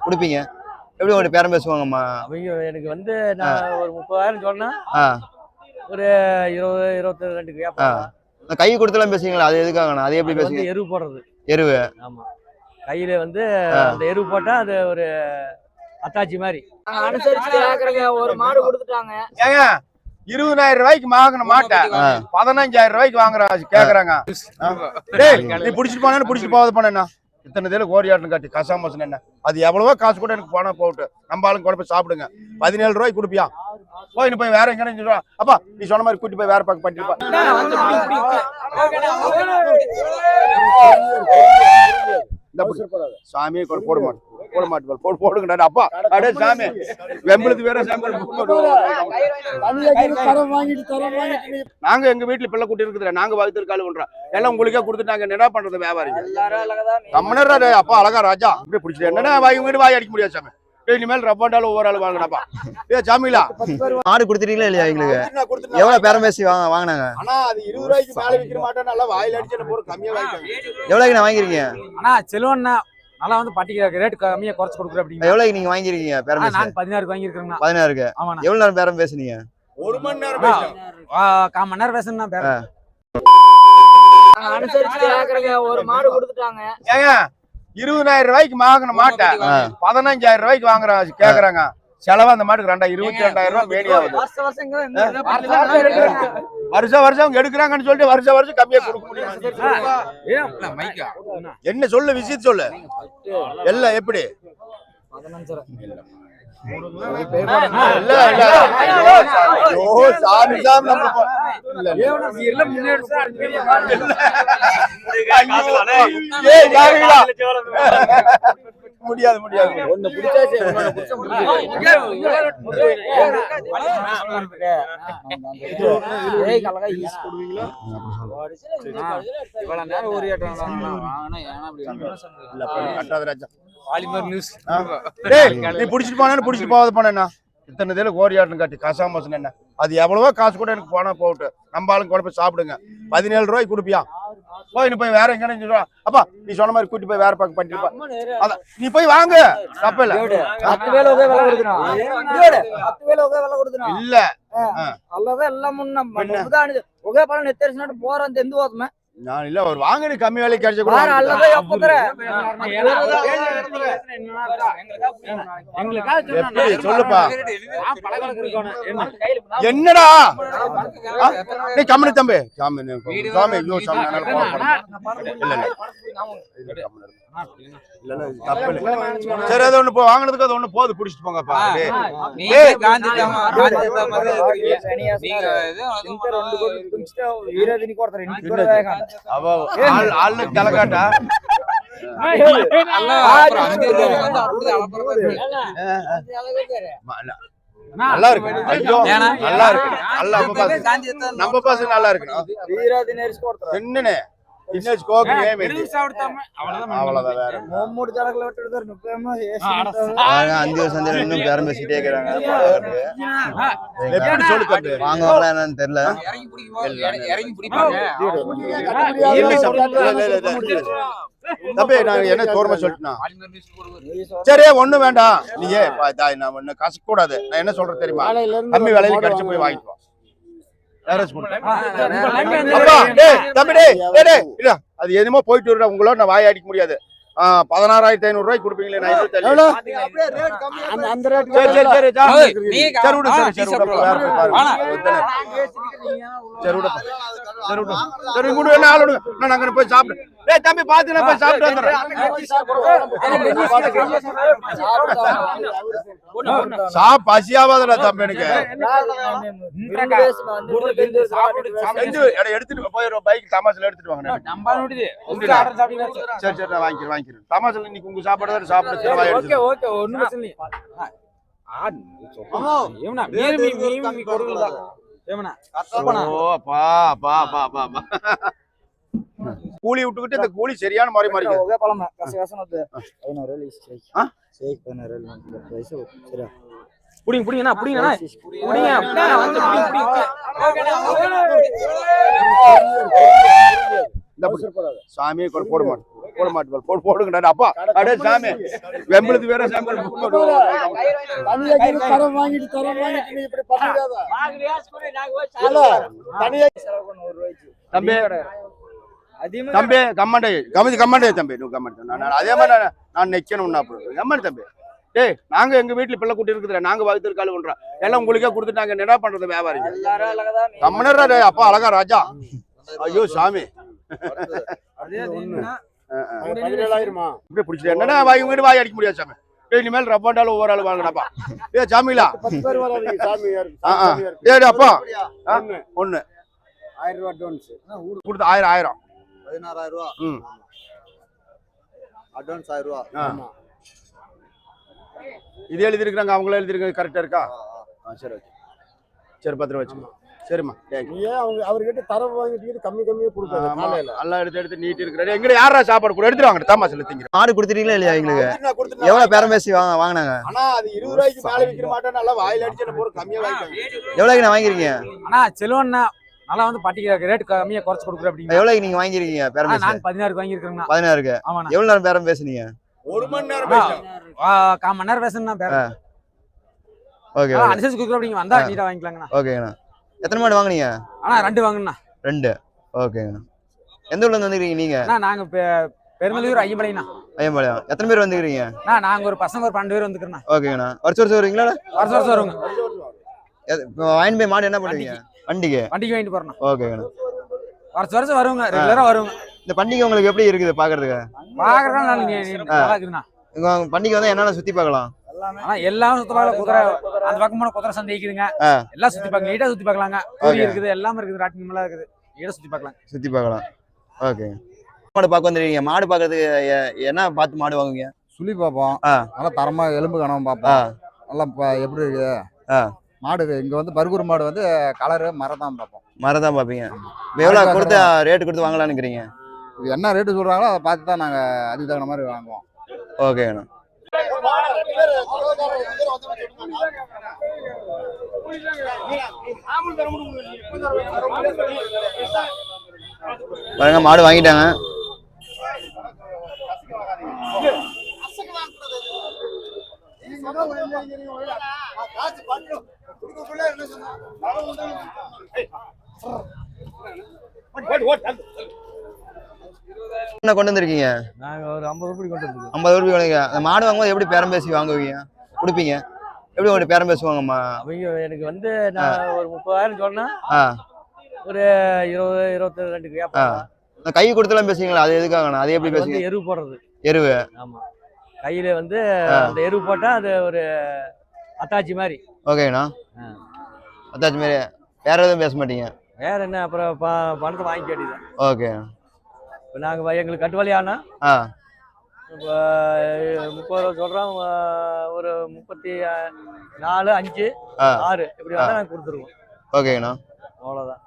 கொடுப்பீங்க? எப்படி உங்கள்ட்ட பேரம் பேசுவாங்கம்மா? அவங்க எனக்கு வந்து நான் ஒரு முப்பதாயிரம் சொன்னா ஆ. ஒரு இருபது இருபத்தி ரெண்டுக்கு கேட்பாங்க கை கொடுத்துலாம் பேசுவீங்களா? அது எதுக்காகண்ணா அது எப்படி பேசுவீங்க? வந்து எரு போடுறது. எருவு. ஆமா. கையில வந்து அந்த எரு போட்டா அது ஒரு அத்தாச்சி மாதிரி. அனுசரிச்சு கேக்குறேங்க ஒரு மாடு கொடுத்துட்டாங்க. ஏங்க இருபதாயிரம் ரூபாய்க்கு வாங்கின மாட்டை. ஆ பதினஞ்சாயிரம் ரூபாய்க்கு வாங்குற கேக்குறாங்க. டேய் நீ புடிச்சிட்டு போனா புடிச்சிட்டு போகாத போனேன்னா இத்தனை தேல கோரியாட்டம் காட்டி கசாமசன் என்ன அது எவ்வளவோ காசு கூட எனக்கு போனா போட்டு நம்ம ஆளுங்க கூட போய் சாப்பிடுங்க பதினேழு ரூபாய்க்கு கொடுப்பியா போய் போய் வேற எங்க சொல்லுவா அப்பா நீ சொன்ன மாதிரி கூட்டி போய் வேற பக்கம் புடி. சாமியே கூட போட மாட்டேன் போட மாட்டேன் போடு போடுங்கடா அப்பா அடே சாமி. வெம்பளுக்கு வேற சாமி நாங்க எங்க வீட்டுல பிள்ளை குட்டி இருக்குது நாங்க வகுத்து காலு பண்றோம். எல்லாம் உங்களுக்கே கொடுத்துட்டு நாங்க என்ன பண்றது அழகாதான் கம்மனர் அப்பா அழகா ராஜா. அப்படியே பிடிச்சிட்டு என்னடா வாய் வீடு வாய் அடிக்க முடியாது சாமி. இனிமேல் ரப்பாண்டாலும் ஒவ்வொரு ஆள் வாங்கினப்பா. ஏ சாமிலா மாடு கொடுத்துட்டீங்களா இல்லையா எங்களுக்கு? எவ்வளவு பேரம் பேசி வாங்க வாங்கினாங்க? ஆனா அது இருபது ரூபாய்க்கு மேல விற்க மாட்டேன். நல்லா வாயில அடிச்சு போற கம்மியா வாங்கிட்டாங்க. எவ்வளவுக்கு நான் வாங்கிருக்கீங்க? அண்ணா செல்வண்ணா நல்லா வந்து பட்டிக்கு ரேட் கம்மியா குறைச்சு கொடுக்குற அப்படிங்க எவ்வளவுக்கு நீங்க வாங்கிருக்கீங்க பேரம் நான் பதினாறுக்கு வாங்கியிருக்கேங்கண்ணா பதினாறுக்கு? ஆமாண்ணா. எவ்வளவு நேரம் பேரம் பேசுனீங்க? ஒரு மணி நேரம் கால் மணி நேரம் பேசணும்னா பேர நாங்க அனுசரிச்சு ஒரு மாடு கொடுத்துட்டாங்க. ஏங்க இருபதாயிரம் ரூபாய்க்கு வாங்கின மாட்டை. ஆ. பதினஞ்சாயிரம் ரூபாய்க்கு வாங்குற கேக்குறாங்க. செலவு அந்த மாட்டுக்கு ரெண்டாயிரம் இருபத்தி ரெண்டாயிரம் ரூபாய் வேணி ஆகுது வருஷம் வருஷம் எடுக்கிறாங்கன்னு சொல்லிட்டு வருஷம் வருஷம் கம்மியா கொடுக்க முடியும். என்ன சொல்லு விஷயத்த சொல்லு. எல்லாம் எப்படி? இல்ல சாமி சாமி. நம்ம முடியாது முடியாது. ஒண்ணு பிடிச்சாச்சு இவ்வளவு நேரம் ஒரு கட்டாத ராஜா. பாலிமர் நியூஸ் நீ புடிச்சிட்டு போனா புடிச்சிட்டு போகாத போனேன்னா இத்தனை தேல கோரியாட்டம் காட்டி கசாமசன் என்ன? அது எவ்வளவோ காசு கூட எனக்கு போனா போட்டு. நம்ம ஆளுங்க கூட போய் சாப்பிடுங்க. பதினேழு ரூபாய்க்கு கொடுப்பியா? போய் நீ போய் வேற எங்க அப்பா நீ சொன்ன மாதிரி கூட்டி போய் வேற பக்கம் பண்ணிருப்பா அதான் நீ போய் வாங்க. தப்பு இல்ல. பத்து வேலை ஒரே வேலை கொடுக்குறான் பத்து வேலை ஒரே வேலை கொடுக்குறான் இல்ல. அவ்வளவுதான் எல்லாம் முன்ன? உதாரணது ஒரே பழம் எத்தரிசினாட்டு போறான் எந்த ஓதுமே நான் இல்ல ஒரு வாங்க நீ கம்மி வேலைக்கு கிடைச்ச கூட எப்படி சொல்லுப்பா என்னடா? நீ கம்மனு தம்பி சாமி சாமி ஐயோ சாமி. இல்ல இல்ல தப்பு இல்ல. சரி அது ஒண்ணு போ வாங்கினதுக்கு அது ஒண்ணு போது புடிச்சிட்டு போங்கப்பா டேய். ஆளுக்கு தலைகாட்டா? நல்லா இருக்கு. ஐயோ நல்லா இருக்கு. நல்லா நம்ம பாசு. நம்ம பாசு நல்லா இருக்கு. கோக்கு ஏம் அவ்வளவுதான் வேற பாருங்க, அஞ்சு வருஷம் சந்தையில இன்னும் பேரம் பேசிக்கிட்டே இருக்கிறாங்க எப்படி சொல்லு தம்பி வாங்குவாங்களா என்னன்னு தெரியல இல்ல, இல்ல. தம்பி நான் என்ன தோரமா சொல்லிட்டேனா சரி ஒண்ணு வேண்டாம் நீயே பா- தாய் நான் ஒண்ணு கசக்க கூடாது நான் என்ன சொல்றேன் தெரியுமா கம்மி விலையில கிடைச்சு போய் வாங்கிட்டு அது என்னமோ போயிட்டு வருடா உங்களோட நான் வாய் அடிக்க முடியாது பதினாறாயிரத்தி ஐநூறு ரூபாய்க்கு கொடுப்பீங்களே நான் இருபத்தி ஏழு. சரி சரி சரி ஜா. சரி விடு சரி சரி விடு வேற போய் சாப்பிடு தம்பி பாத்து போய் சாப்பிட்டு வந்துடுறேன் சா பசியாவாதடா தம்பி எனக்கு எடுத்துட்டு போயிடுவோம் பைக் தமாசில எடுத்துட்டு வாங்க சரி சரி நான் வாங்கிக்கிறேன் வாங்கிக்கிறேன் தமாசில இன்னைக்கு உங்க சாப்பாடு தான் சாப்பிட்டு சரி, வாய் எடுத்துட்டு ஓ அப்பா அப்பா அப்பா அப்பா அப்பா. கூலி விட்டுக்கிட்டு இந்த கூலி சரியான மாதிரி மாதிரி ஆ? புடிங்க புடிங்கண்ணா புடிங்கண்ணா புடிங்க இந்த புடி. சாமியே சாமி போட. மாட்டேன் போட மாட்டேன் போடுங்க. அப்பா. அடே சாமி. வெம்பளத்து வேற சாமி தம்பி. கம்மண்டே. கமிதி கம்மண்டே தம்பி. நூ கம்மண்டே. நான் அதே மாதிரி நான் நிக்கணும்னா அப்புறம் கம்மண்டே தம்பி. டேய் நாங்க எங்க வீட்டுல பிள்ளை கூட்டி இருக்குது நாங்க வகுத்து கால் பண்றோம். எல்லாம் உங்களுக்கே கொடுத்துட்டு நாங்க என்ன பண்றது வியாபாரி கம்மனரா அப்பா அழகா ராஜா. ஐயோ சாமி. பதினேழாயிரமா? இப்படி பிடிச்சிட்டு. என்னடா வாய் வீடு வாய் அடிக்க முடியாது சாமி. டேய் இனிமேல் ரப்பாண்டாலும் ஒவ்வொரு ஆள் வாங்கினப்பா. ஏ சாமிலா. பத்து பேர் வராதீங்க சாமி யாரு ஆ, ஆ. சாமி யாரு? ஏடு அப்பா. ஒண்ணு. ஆயிரம் ரூபாய் அட்வான்ஸ் கொடுத்து ஆயிரம் ஆயிரம். பதினாறாயிரம் ரூபா ம். அட்வான்ஸ் ஆயிரம் ரூபா. இது எழுதிருக்காங்க அவங்களே எழுதிருக்காங்க கரெக்டா இருக்கா? ஆ சரி ஓகே. சரி பத்திரம் வச்சுக்கோ. சரிம்மா ஏன் அவங்க அவர்கிட்ட தரம் வாங்கிட்டு கம்மி கம்மியா கொடுக்காத காலையில. எல்லாம் எடுத்து எடுத்து நீட்டி இருக்கிறாரு. எங்க யாரா சாப்பாடு கூட எடுத்துருவாங்க தாமா சொல்லி திங்கிறேன். மாடு கொடுத்துட்டீங்களா இல்லையா எங்களுக்கு. எவ்வளவு பேரம் பேசி வாங்க வாங்கினாங்க? ஆனா அது இருபது ரூபாய்க்கு மேல விக்கிற மாட்டேன் நல்லா வாயில அடிச்சு போற கம்மியா வாங்கிட்டாங்க எவ்வளவுக்கு நான் வாங்கிருக்கீங்க அண்ணா செல்வண்ணா நல்லா வந்து பட்டிக்கு ரேட் கம்மியா குறைச்சு கொடுக்குற அப்படிங்க எவ்வளவுக்கு நீங்க வாங்கிருக்கீங்க பேரம் நாங்க பதினாறுக்கு வாங்கியிருக்கிறோங்கண்ணா பதினாறுக்கு. எவ்வளவு நேரம் பேரம் பேசுனீங்க? ஒரு மணி நேரம் கால் மணி நேரம் பேசணும்னா பேர ஓகே அனுசரிச்சு கொடுக்குற அப்படிங்க வந்தா. நீட்டா வாங்கிக்கலாங்கண்ணா. ஓகேங்கண்ணா. எத்தனை மாடு வாங்குனீங்க? அண்ணா ரெண்டு வாங்கண்ணா ரெண்டு. ஓகேங்கண்ணா எந்த ஊர்ல இருந்து வந்துக்கிறீங்க நீங்க? அண்ணா நாங்க பெ- பெருமலையூர் ஐயம்பாளையம். எத்தனை பேர் வந்துக்கிறீங்க அண்ணா நாங்க ஒரு பசங்க ஒரு பன்னெண்டு பேர் வந்துக்கிறோண்ணா. ஓகேங்கண்ணா. வருஷம் வருஷம் வருவீங்களா வருஷம் வருஷம் வருவாங்க. எது- இப்போ வாங்கிட்டு போய் மாடு என்ன பண்ணுவீங்க? வண்டிக்கு. வண்டிக்கு? வாங்கிட்டு போறோம் ஓகேங்கண்ணா. வருஷம் வருஷம் வருவாங்க. ரெகுலரா வருவாங்க. இந்த பண்டிகை உங்களுக்கு எப்படி இருக்குது பாக்குறதுக்கு பாக்குறதுனால நல்லா இருக்குதுண்ணா. பண்டிகை வந்து என்னென்ன சுத்தி பார்க்கலாம். ஆனா எல்லாம் சுத்தி பார்க்கல குதிரை அந்த பக்கம் போன குதிரை சந்தை இருக்குதுங்க ஆ. எல்லாம் சுத்தி பார்க்கலாம் நீட்டா சுத்தி பார்க்கலாங்க. இருக்குது எல்லாமே இருக்குது ராட்டினம் எல்லாம் இருக்குது. நீட்டா சுத்தி பார்க்கலாம். சுத்தி பார்க்கலாம். ஓகே. மாடு பார்க்க வந்துருக்கீங்க. மாடு பார்க்கறதுக்கு என்ன பார்த்து மாடு வாங்குவீங்க? சுழி பார்ப்போம். ஆ. நல்லா தரமா எலும்பு கணம் ஆ. பார்ப்போம் நல்லா எப்படி இருக்குது? ஆ. மாடு இங்க வந்து பர்கூர் மாடு வந்து கலரு மரம் தான் பார்ப்போம். மரம் தான் பார்ப்பீங்க. எவ்வளோ கொடுத்து ரேட்டு கொடுத்து வாங்கலாம்னுக்கிறீங்க என்ன ரேட்டு சொல்றாங்களோ அதை பார்த்து தான் நாங்க அதுக்கு தகுந்த மாதிரி வாங்குவோம். ஓகேண்ணா. பாருங்க மாடு வாங்கிட்டாங்க. காசு பட்டு என்ன கொண்டு வந்திருக்கீங்க? நாங்க ஒரு ஐம்பது ரூபாய் கொண்டு வந்துருக்கோம். ஐம்பது ரூபாய் வாங்குவீங்க அந்த மாடு வாங்கும்போது எப்படி பேரம் பேசி வாங்குவீங்க? கொடுப்பீங்க? எப்படி உங்கள்கிட்ட பேரம் பேசுவாங்கம்மா? அவங்க எனக்கு வந்து நான் ஒரு முப்பதாயிரம் சொன்னா ஒரு இருபது இருபத்தி கேட்பாங்க இந்த கை கொடுத்துலாம் பேசுவீங்களா? அது எதுக்காகண்ணா? அது எப்படி பேசுவீங்க? எரு போடுறது. எருவு. ஆமா. கையில வந்து. அந்த எரு போட்டா அது ஒரு அத்தாச்சி மாதிரி. ஓகேண்ணா. அத்தாச்சு மாரி வேற எதுவும் பேச மாட்டீங்க? வேற என்ன? அப்புறம் பணத்தை வாங்கிக்க வேண்டியது ஓகே. இப்போ நாங்கள் எங்களுக்கு கட்டுவலி ஆனா ஆ. இப்போ முப்பது ரூபா சொல்கிறோம் ஒரு முப்பத்தி நாலு அஞ்சு. ஆறு. இப்படி வந்தால் நாங்கள் கொடுத்துருவோம். ஓகேங்கண்ணா. அவ்வளோதான்